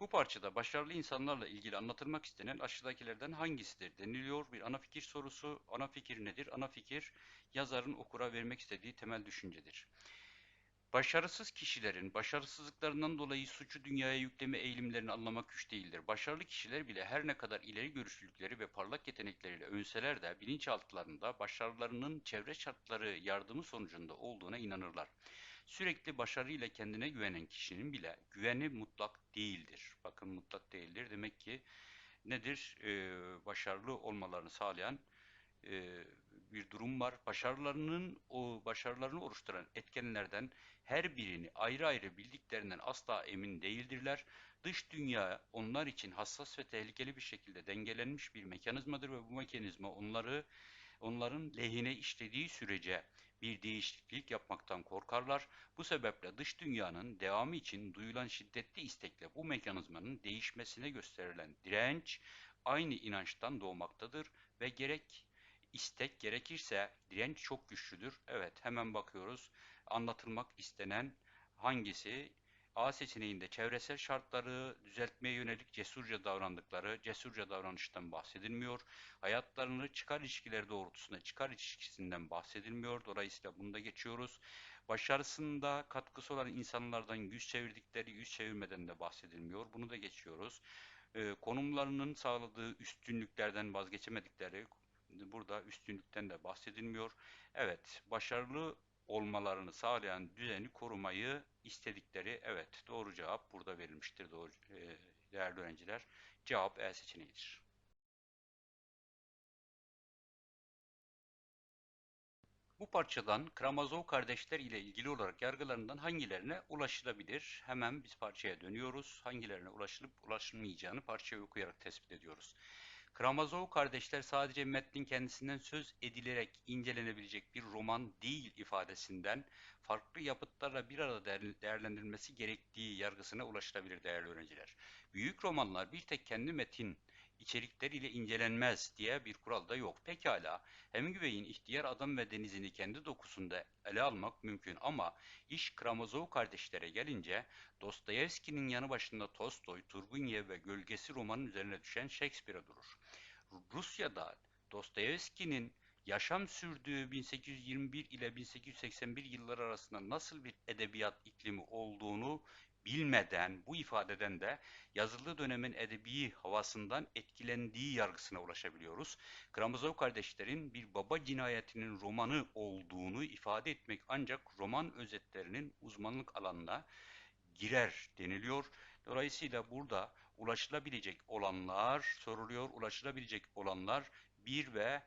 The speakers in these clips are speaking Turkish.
Bu parçada başarılı insanlarla ilgili anlatılmak istenen aşağıdakilerden hangisidir deniliyor. Bir ana fikir sorusu. Ana fikir nedir? Ana fikir yazarın okura vermek istediği temel düşüncedir. Başarısız kişilerin başarısızlıklarından dolayı suçu dünyaya yükleme eğilimlerini anlamak güç değildir. Başarılı kişiler bile her ne kadar ileri görüşlülükleri ve parlak yetenekleriyle övünseler de bilinçaltlarında başarılarının çevre şartları yardımı sonucunda olduğuna inanırlar. Sürekli başarıyla kendine güvenen kişinin bile güveni mutlak değildir. Bakın mutlak değildir. Demek ki nedir? Ee, başarılı olmalarını sağlayan e, bir durum var. Başarılarının o başarılarını oluşturan etkenlerden her birini ayrı ayrı bildiklerinden asla emin değildirler. Dış dünya onlar için hassas ve tehlikeli bir şekilde dengelenmiş bir mekanizmadır ve bu mekanizma onları onların lehine işlediği sürece bir değişiklik yapmaktan korkarlar. Bu sebeple dış dünyanın devamı için duyulan şiddetli istekle bu mekanizmanın değişmesine gösterilen direnç aynı inançtan doğmaktadır ve gerek istek gerekirse direnç çok güçlüdür. Evet hemen bakıyoruz. Anlatılmak istenen hangisi? A seçeneğinde çevresel şartları düzeltmeye yönelik cesurca davrandıkları, cesurca davranıştan bahsedilmiyor. Hayatlarını çıkar ilişkileri doğrultusunda çıkar ilişkisinden bahsedilmiyor. Dolayısıyla bunu da geçiyoruz. Başarısında katkısı olan insanlardan yüz çevirdikleri, yüz çevirmeden de bahsedilmiyor. Bunu da geçiyoruz. Ee, konumlarının sağladığı üstünlüklerden vazgeçemedikleri, burada üstünlükten de bahsedilmiyor. Evet, başarılı olmalarını sağlayan düzeni korumayı istedikleri evet doğru cevap burada verilmiştir doğru e, değerli öğrenciler. Cevap E seçeneğidir. Bu parçadan Kramazov kardeşler ile ilgili olarak yargılarından hangilerine ulaşılabilir? Hemen biz parçaya dönüyoruz. Hangilerine ulaşılıp ulaşılmayacağını parçayı okuyarak tespit ediyoruz. Karamazov kardeşler sadece metnin kendisinden söz edilerek incelenebilecek bir roman değil ifadesinden farklı yapıtlarla bir arada değerlendirilmesi gerektiği yargısına ulaşılabilir değerli öğrenciler. Büyük romanlar bir tek kendi metin içerikleriyle incelenmez diye bir kural da yok. Pekala Hemingway'in İhtiyar Adam ve Denizini kendi dokusunda ele almak mümkün ama iş Karamazov kardeşlere gelince Dostoyevski'nin yanı başında Tolstoy, Turguniev ve Gölgesi romanın üzerine düşen Shakespeare'e durur. Rusya'da Dostoyevski'nin yaşam sürdüğü 1821 ile 1881 yılları arasında nasıl bir edebiyat iklimi olduğunu bilmeden bu ifadeden de yazılı dönemin edebi havasından etkilendiği yargısına ulaşabiliyoruz. Karamazov kardeşlerin bir baba cinayetinin romanı olduğunu ifade etmek ancak roman özetlerinin uzmanlık alanına girer deniliyor. Dolayısıyla burada ulaşılabilecek olanlar soruluyor. Ulaşılabilecek olanlar 1 ve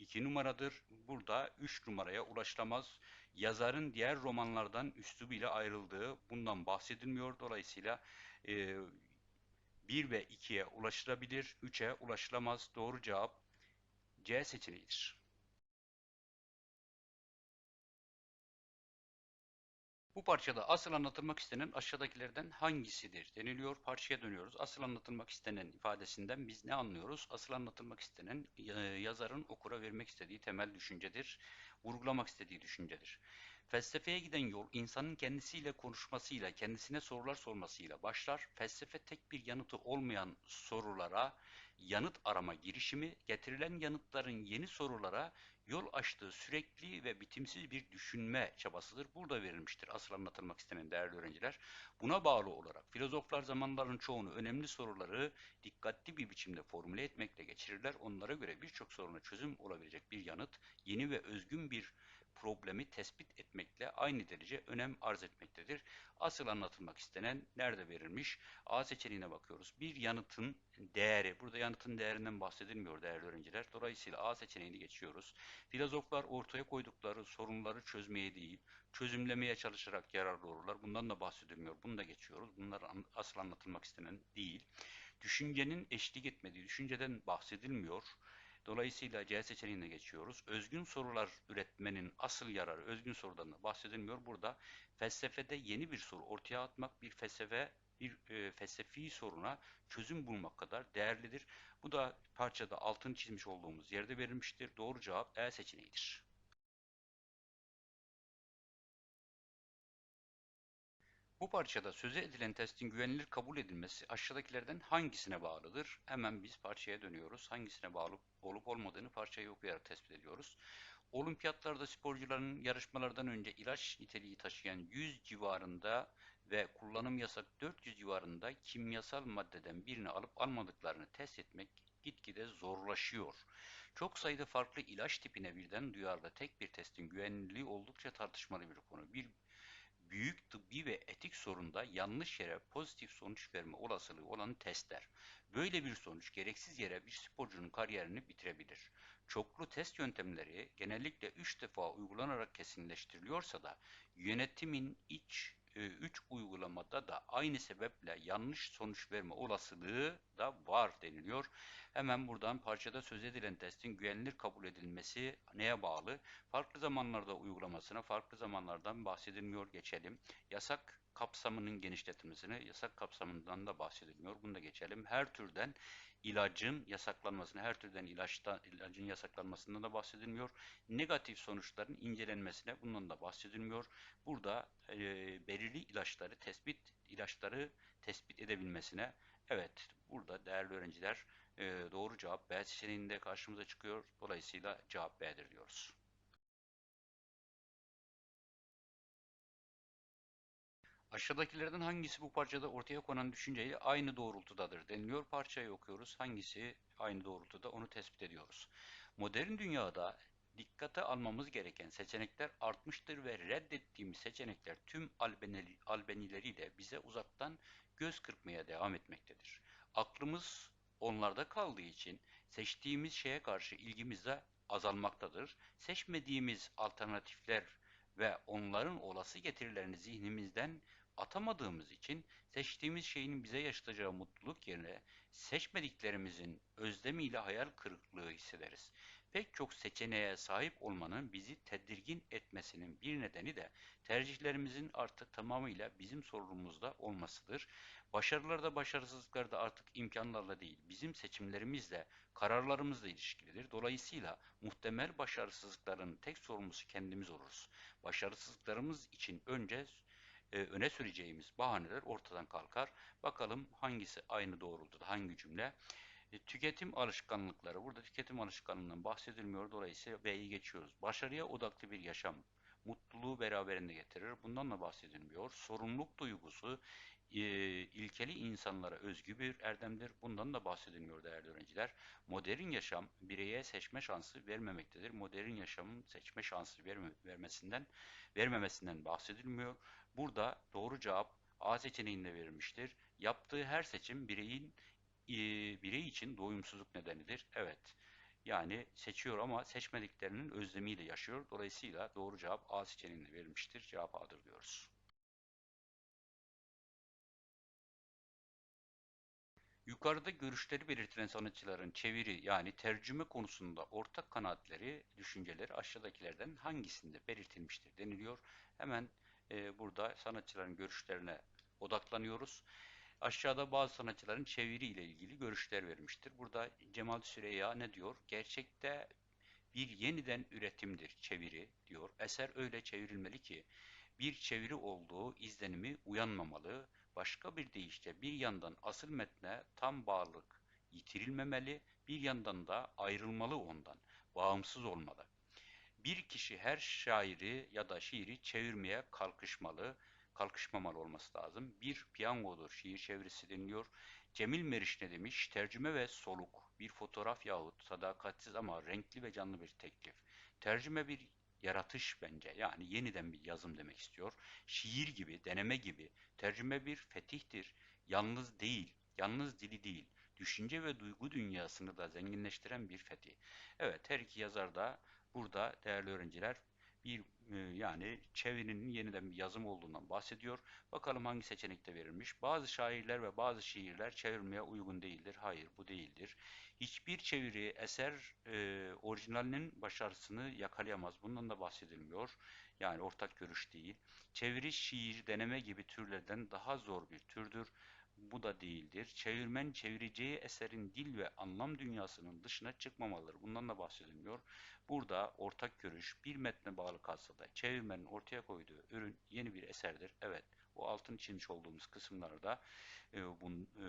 2 e, numaradır. Burada 3 numaraya ulaşılamaz. Yazarın diğer romanlardan üslubuyla ayrıldığı bundan bahsedilmiyor. Dolayısıyla e, 1 ve 2'ye ulaşılabilir, 3'e ulaşılamaz. Doğru cevap C seçeneğidir. Bu parçada asıl anlatılmak istenen aşağıdakilerden hangisidir deniliyor. Parçaya dönüyoruz. Asıl anlatılmak istenen ifadesinden biz ne anlıyoruz? Asıl anlatılmak istenen e, yazarın okura vermek istediği temel düşüncedir. Vurgulamak istediği düşüncedir. Felsefeye giden yol insanın kendisiyle konuşmasıyla, kendisine sorular sormasıyla başlar. Felsefe tek bir yanıtı olmayan sorulara yanıt arama girişimi, getirilen yanıtların yeni sorulara yol açtığı sürekli ve bitimsiz bir düşünme çabasıdır. Burada verilmiştir asıl anlatılmak istenen değerli öğrenciler. Buna bağlı olarak filozoflar zamanların çoğunu önemli soruları dikkatli bir biçimde formüle etmekle geçirirler. Onlara göre birçok soruna çözüm olabilecek bir yanıt, yeni ve özgün bir problemi tespit etmekle aynı derece önem arz etmektedir. Asıl anlatılmak istenen nerede verilmiş? A seçeneğine bakıyoruz. Bir yanıtın değeri, burada yanıtın değerinden bahsedilmiyor değerli öğrenciler. Dolayısıyla A seçeneğini geçiyoruz. Filozoflar ortaya koydukları sorunları çözmeye değil, çözümlemeye çalışarak yararlı olurlar. Bundan da bahsedilmiyor. Bunu da geçiyoruz. Bunlar asıl anlatılmak istenen değil. Düşüncenin eşlik etmediği, düşünceden bahsedilmiyor. Dolayısıyla C seçeneğine geçiyoruz. Özgün sorular üretmenin asıl yararı özgün sorudan bahsedilmiyor. Burada felsefede yeni bir soru ortaya atmak bir felsefe bir e, felsefi soruna çözüm bulmak kadar değerlidir. Bu da parçada altını çizmiş olduğumuz yerde verilmiştir. Doğru cevap E seçeneğidir. Bu parçada söze edilen testin güvenilir kabul edilmesi aşağıdakilerden hangisine bağlıdır? Hemen biz parçaya dönüyoruz. Hangisine bağlı olup olmadığını parçayı okuyarak tespit ediyoruz. Olimpiyatlarda sporcuların yarışmalardan önce ilaç niteliği taşıyan 100 civarında ve kullanım yasak 400 civarında kimyasal maddeden birini alıp almadıklarını test etmek gitgide zorlaşıyor. Çok sayıda farklı ilaç tipine birden duyarlı tek bir testin güvenilirliği oldukça tartışmalı bir konu. Bir büyük tıbbi ve etik sorunda yanlış yere pozitif sonuç verme olasılığı olan testler. Böyle bir sonuç gereksiz yere bir sporcunun kariyerini bitirebilir. Çoklu test yöntemleri genellikle 3 defa uygulanarak kesinleştiriliyorsa da yönetimin iç 3 uygulamada da aynı sebeple yanlış sonuç verme olasılığı da var deniliyor. Hemen buradan parçada söz edilen testin güvenilir kabul edilmesi neye bağlı? Farklı zamanlarda uygulamasına farklı zamanlardan bahsedilmiyor geçelim. Yasak kapsamının genişletilmesine yasak kapsamından da bahsedilmiyor. Bunu da geçelim. Her türden ilacın yasaklanmasına, her türden ilaçta, ilacın yasaklanmasından da bahsedilmiyor. Negatif sonuçların incelenmesine bundan da bahsedilmiyor. Burada e, belirli ilaçları tespit ilaçları tespit edebilmesine evet burada değerli öğrenciler e, doğru cevap B seçeneğinde karşımıza çıkıyor. Dolayısıyla cevap B'dir diyoruz. Aşağıdakilerden hangisi bu parçada ortaya konan düşünceyle aynı doğrultudadır deniliyor. Parçayı okuyoruz. Hangisi aynı doğrultuda onu tespit ediyoruz. Modern dünyada dikkate almamız gereken seçenekler artmıştır ve reddettiğimiz seçenekler tüm albenileriyle bize uzaktan göz kırpmaya devam etmektedir. Aklımız onlarda kaldığı için seçtiğimiz şeye karşı ilgimiz de azalmaktadır. Seçmediğimiz alternatifler ve onların olası getirilerini zihnimizden atamadığımız için seçtiğimiz şeyin bize yaşatacağı mutluluk yerine seçmediklerimizin özlemiyle hayal kırıklığı hissederiz. Pek çok seçeneğe sahip olmanın bizi tedirgin etmesinin bir nedeni de tercihlerimizin artık tamamıyla bizim sorumluluğumuzda olmasıdır. Başarılarda başarısızlıklarda artık imkanlarla değil, bizim seçimlerimizle, kararlarımızla ilişkilidir. Dolayısıyla muhtemel başarısızlıkların tek sorumlusu kendimiz oluruz. Başarısızlıklarımız için önce e, öne süreceğimiz bahaneler ortadan kalkar. Bakalım hangisi aynı doğrultuda, hangi cümle? E, tüketim alışkanlıkları. Burada tüketim alışkanlığından bahsedilmiyor. Dolayısıyla B'yi geçiyoruz. Başarıya odaklı bir yaşam mutluluğu beraberinde getirir. Bundan da bahsedilmiyor. Sorumluluk duygusu e, ilkeli insanlara özgü bir erdemdir. Bundan da bahsedilmiyor değerli öğrenciler. Modern yaşam bireye seçme şansı vermemektedir. Modern yaşamın seçme şansı verme, vermesinden vermemesinden bahsedilmiyor. Burada doğru cevap A seçeneğinde verilmiştir. Yaptığı her seçim bireyin e, birey için doyumsuzluk nedenidir. Evet. Yani seçiyor ama seçmediklerinin özlemiyle yaşıyor. Dolayısıyla doğru cevap A seçeneğinde verilmiştir. Cevap A'dır diyoruz. Yukarıda görüşleri belirtilen sanatçıların çeviri yani tercüme konusunda ortak kanaatleri, düşünceleri aşağıdakilerden hangisinde belirtilmiştir deniliyor. Hemen e, burada sanatçıların görüşlerine odaklanıyoruz. Aşağıda bazı sanatçıların çeviri ile ilgili görüşler vermiştir. Burada Cemal Süreyya ne diyor? Gerçekte bir yeniden üretimdir çeviri diyor. Eser öyle çevrilmeli ki bir çeviri olduğu izlenimi uyanmamalı. Başka bir deyişle bir yandan asıl metne tam bağlılık yitirilmemeli, bir yandan da ayrılmalı ondan, bağımsız olmalı. Bir kişi her şairi ya da şiiri çevirmeye kalkışmalı, kalkışmamalı olması lazım. Bir piyangodur şiir çevirisi deniliyor. Cemil Meriç ne demiş? Tercüme ve soluk, bir fotoğraf yahut sadakatsiz ama renkli ve canlı bir teklif. Tercüme bir yaratış bence. Yani yeniden bir yazım demek istiyor. Şiir gibi, deneme gibi. Tercüme bir fetihtir. Yalnız değil, yalnız dili değil. Düşünce ve duygu dünyasını da zenginleştiren bir fetih. Evet, her iki yazar da burada değerli öğrenciler bir yani çevirinin yeniden bir yazım olduğundan bahsediyor. Bakalım hangi seçenekte verilmiş. Bazı şairler ve bazı şiirler çevirmeye uygun değildir. Hayır bu değildir. Hiçbir çeviri eser e, orijinalinin başarısını yakalayamaz. Bundan da bahsedilmiyor. Yani ortak görüş değil. Çeviri şiir, deneme gibi türlerden daha zor bir türdür. Bu da değildir. Çevirmen çevireceği eserin dil ve anlam dünyasının dışına çıkmamalıdır. Bundan da bahsedilmiyor. Burada ortak görüş bir metne bağlı kalsa da çevirmenin ortaya koyduğu ürün yeni bir eserdir. Evet, Bu altın çizmiş olduğumuz kısımlarda e, bu, e,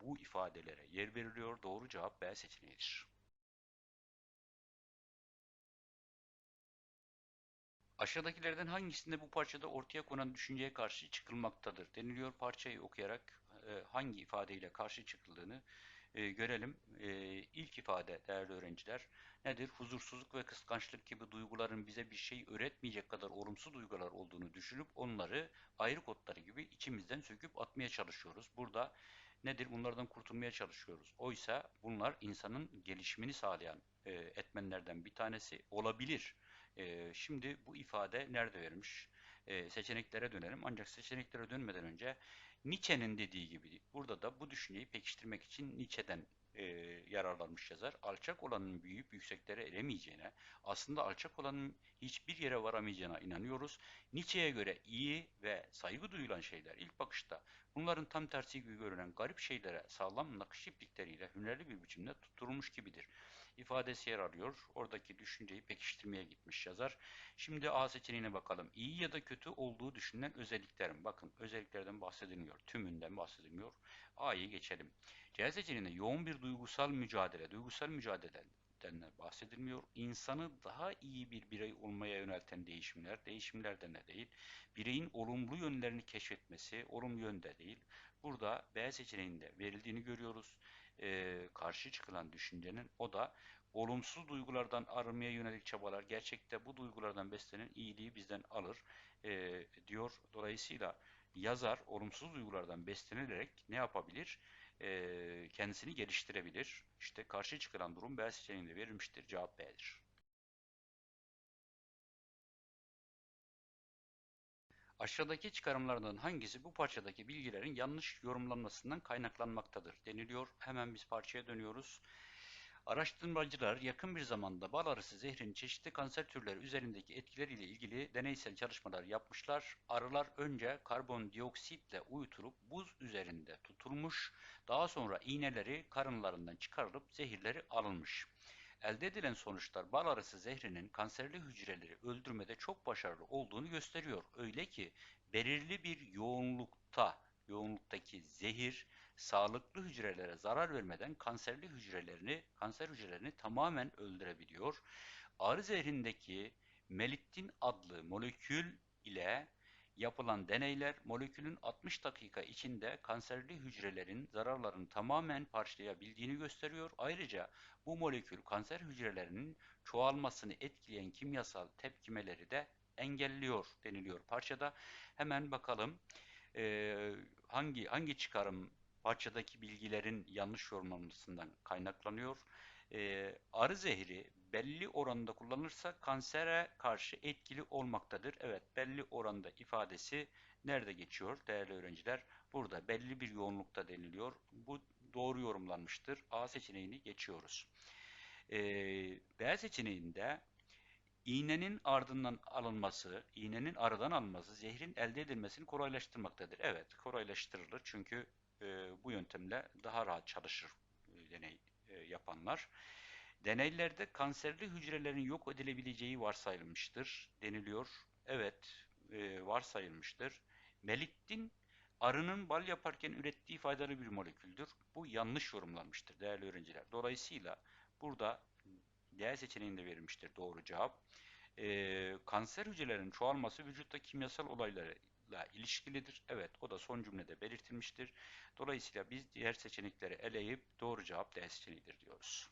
bu ifadelere yer veriliyor. Doğru cevap B seçeneğidir. Aşağıdakilerden hangisinde bu parçada ortaya konan düşünceye karşı çıkılmaktadır deniliyor. Parçayı okuyarak e, hangi ifadeyle karşı çıkıldığını e, görelim. E, ilk ifade değerli öğrenciler nedir? Huzursuzluk ve kıskançlık gibi duyguların bize bir şey öğretmeyecek kadar olumsuz duygular olduğunu düşünüp onları ayrı kodları gibi içimizden söküp atmaya çalışıyoruz. Burada nedir? Bunlardan kurtulmaya çalışıyoruz. Oysa bunlar insanın gelişimini sağlayan e, etmenlerden bir tanesi olabilir. Şimdi bu ifade nerede vermiş? E, seçeneklere dönelim. Ancak seçeneklere dönmeden önce Nietzsche'nin dediği gibi burada da bu düşünceyi pekiştirmek için Nietzsche'den e, yararlanmış yazar. Alçak olanın büyüyüp yükseklere eremeyeceğine, aslında alçak olanın hiçbir yere varamayacağına inanıyoruz. Nietzsche'ye göre iyi ve saygı duyulan şeyler ilk bakışta bunların tam tersi gibi görünen garip şeylere sağlam nakış hünerli bir biçimde tutturulmuş gibidir ifadesi yer alıyor. Oradaki düşünceyi pekiştirmeye gitmiş yazar. Şimdi A seçeneğine bakalım. İyi ya da kötü olduğu düşünülen özelliklerin. Bakın özelliklerden bahsedilmiyor. Tümünden bahsedilmiyor. A'yı geçelim. C seçeneğinde yoğun bir duygusal mücadele, duygusal mücadeleden bahsedilmiyor. İnsanı daha iyi bir birey olmaya yönelten değişimler, değişimlerden de değil. Bireyin olumlu yönlerini keşfetmesi, olumlu yönde değil. Burada B seçeneğinde verildiğini görüyoruz e, karşı çıkılan düşüncenin o da olumsuz duygulardan arınmaya yönelik çabalar gerçekte bu duygulardan beslenen iyiliği bizden alır e, diyor. Dolayısıyla yazar olumsuz duygulardan beslenilerek ne yapabilir? E, kendisini geliştirebilir. İşte karşı çıkılan durum B seçeneğinde verilmiştir. Cevap B'dir. Aşağıdaki çıkarımlardan hangisi bu parçadaki bilgilerin yanlış yorumlanmasından kaynaklanmaktadır deniliyor. Hemen biz parçaya dönüyoruz. Araştırmacılar yakın bir zamanda bal arısı zehrinin çeşitli kanser türleri üzerindeki etkileriyle ilgili deneysel çalışmalar yapmışlar. Arılar önce karbondioksitle uyutulup buz üzerinde tutulmuş, daha sonra iğneleri karınlarından çıkarılıp zehirleri alınmış. Elde edilen sonuçlar bal arısı zehrinin kanserli hücreleri öldürmede çok başarılı olduğunu gösteriyor. Öyle ki belirli bir yoğunlukta, yoğunluktaki zehir sağlıklı hücrelere zarar vermeden kanserli hücrelerini, kanser hücrelerini tamamen öldürebiliyor. Arı zehrindeki melittin adlı molekül ile yapılan deneyler molekülün 60 dakika içinde kanserli hücrelerin zararlarını tamamen parçalayabildiğini gösteriyor. Ayrıca bu molekül kanser hücrelerinin çoğalmasını etkileyen kimyasal tepkimeleri de engelliyor deniliyor parçada. Hemen bakalım e, hangi hangi çıkarım parçadaki bilgilerin yanlış yorumlanmasından kaynaklanıyor. E, arı zehri belli oranda kullanılırsa kansere karşı etkili olmaktadır. Evet belli oranda ifadesi nerede geçiyor değerli öğrenciler? Burada belli bir yoğunlukta deniliyor. Bu doğru yorumlanmıştır. A seçeneğini geçiyoruz. Ee, B seçeneğinde iğnenin ardından alınması, iğnenin aradan alınması zehrin elde edilmesini kolaylaştırmaktadır. Evet kolaylaştırılır çünkü e, bu yöntemle daha rahat çalışır e, deney e, yapanlar. Deneylerde kanserli hücrelerin yok edilebileceği varsayılmıştır deniliyor. Evet e, varsayılmıştır. Melittin arının bal yaparken ürettiği faydalı bir moleküldür. Bu yanlış yorumlanmıştır değerli öğrenciler. Dolayısıyla burada D seçeneğinde verilmiştir doğru cevap. E, kanser hücrelerinin çoğalması vücutta kimyasal olaylarla ilişkilidir. Evet o da son cümlede belirtilmiştir. Dolayısıyla biz diğer seçenekleri eleyip doğru cevap D seçeneğidir diyoruz.